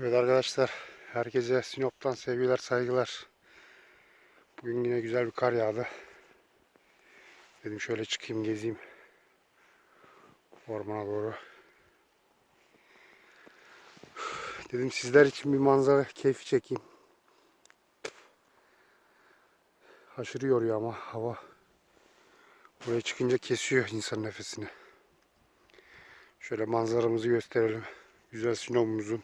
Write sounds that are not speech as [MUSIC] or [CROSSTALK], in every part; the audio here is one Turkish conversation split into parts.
Evet arkadaşlar, herkese Sinop'tan sevgiler, saygılar. Bugün yine güzel bir kar yağdı. Dedim şöyle çıkayım, gezeyim. Ormana doğru. Dedim sizler için bir manzara keyfi çekeyim. Aşırı yoruyor ama hava. Buraya çıkınca kesiyor insan nefesini. Şöyle manzaramızı gösterelim. Güzel Sinop'umuzun.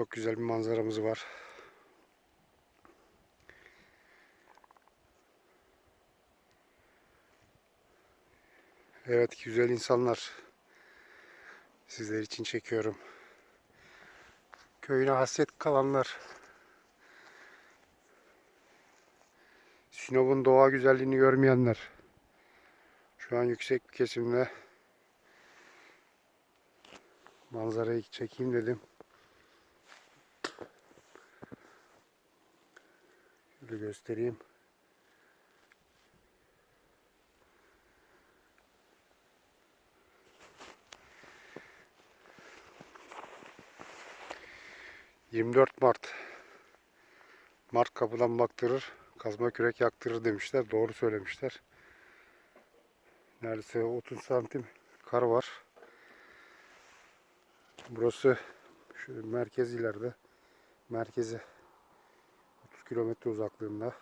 Çok güzel bir manzaramız var. Evet güzel insanlar. Sizler için çekiyorum. Köyüne hasret kalanlar. Sinop'un doğa güzelliğini görmeyenler. Şu an yüksek kesimde manzarayı çekeyim dedim. Şöyle göstereyim. ...24 Mart... ...Mart kapıdan baktırır... ...kazma kürek yaktırır demişler... ...doğru söylemişler... ...neredeyse 30 santim... ...kar var... ...burası... ...şöyle merkez ileride... ...merkeze... 30 kilometre uzaklığında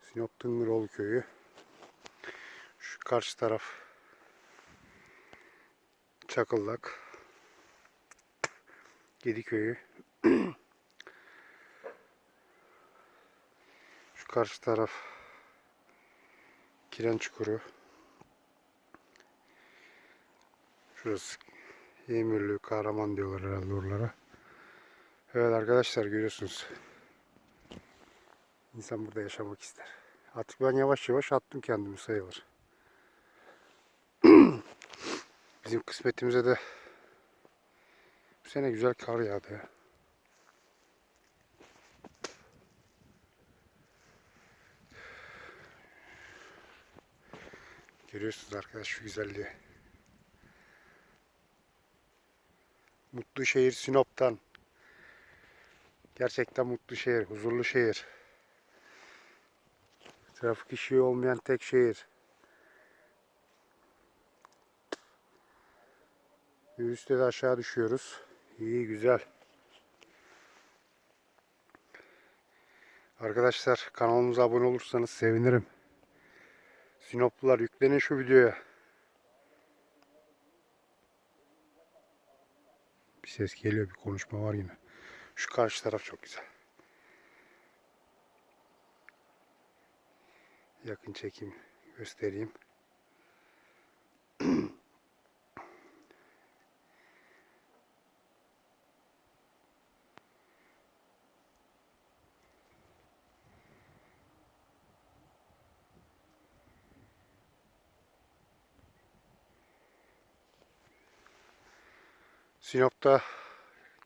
Sinop Tıngıroğlu köyü. Şu karşı taraf Çakıldak. Gediköy'ü. [CLEARS THROAT] Şu karşı taraf Kiren Çukuru. Şurası Yemirli, Kahraman diyorlar herhalde oralara. Evet arkadaşlar görüyorsunuz. İnsan burada yaşamak ister. Artık ben yavaş yavaş attım kendimi sayılır. [CLEARS THROAT] Bizim kısmetimize de bu sene güzel kar yağdı ya. Görüyorsunuz arkadaş şu güzelliği. Mutlu şehir Sinop'tan. Gerçekten mutlu şehir, huzurlu şehir. Trafik ışığı olmayan tek şehir. Yürüyüşte de aşağı düşüyoruz. İyi güzel. Arkadaşlar kanalımıza abone olursanız sevinirim. Sinoplular yüklenin şu videoya. Bir ses geliyor, bir konuşma var yine. Şu karşı taraf çok güzel. Yakın çekim göstereyim. Sinop'ta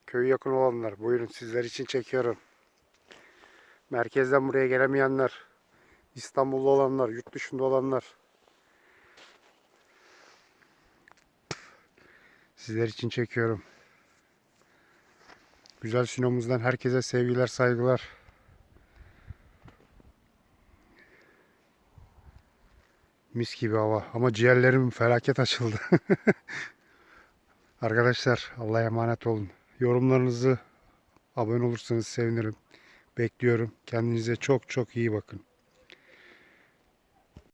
köy yakın olanlar buyurun sizler için çekiyorum. Merkezden buraya gelemeyenler İstanbul'da olanlar, yurt dışında olanlar. Sizler için çekiyorum. Güzel Sinop'umuzdan herkese sevgiler, saygılar. Mis gibi hava ama ciğerlerim felaket açıldı. [LAUGHS] Arkadaşlar Allah'a emanet olun. Yorumlarınızı abone olursanız sevinirim. Bekliyorum. Kendinize çok çok iyi bakın.